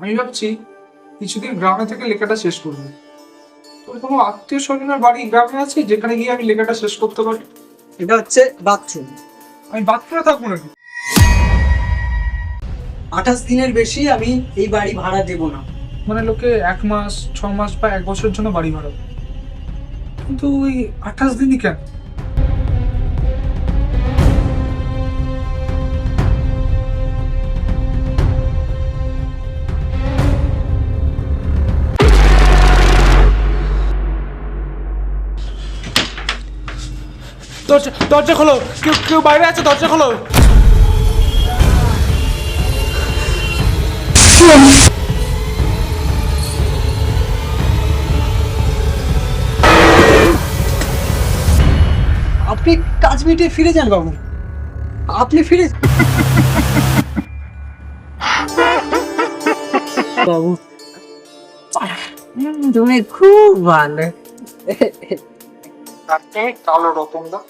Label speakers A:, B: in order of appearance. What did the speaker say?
A: আমি ভাবছি কিছুদিন গ্রামে থেকে লেখাটা শেষ করব। তোর কোনো আত্মীয় স্বজনের বাড়ি গ্রামে আছে যেখানে গিয়ে আমি লেখাটা শেষ করতে পারি?
B: এটা হচ্ছে বাথরুম
A: আমি বাথরুমে থাকব নাকি?
B: আঠাশ দিনের বেশি আমি এই বাড়ি ভাড়া দেব না।
A: মানে লোকে এক মাস ছ মাস বা এক বছরের জন্য বাড়ি ভাড়া। কিন্তু ওই আঠাশ দিনই কেন? দরজা দরজা খোলো। কেউ কেউ বাইরে আছে দরজা খোলো।
B: আপনি কাজ মিটিয়ে ফিরে যান বাবু। আপনি ফিরে বাবু তুমি খুব ভালো।
A: কালো রতন দা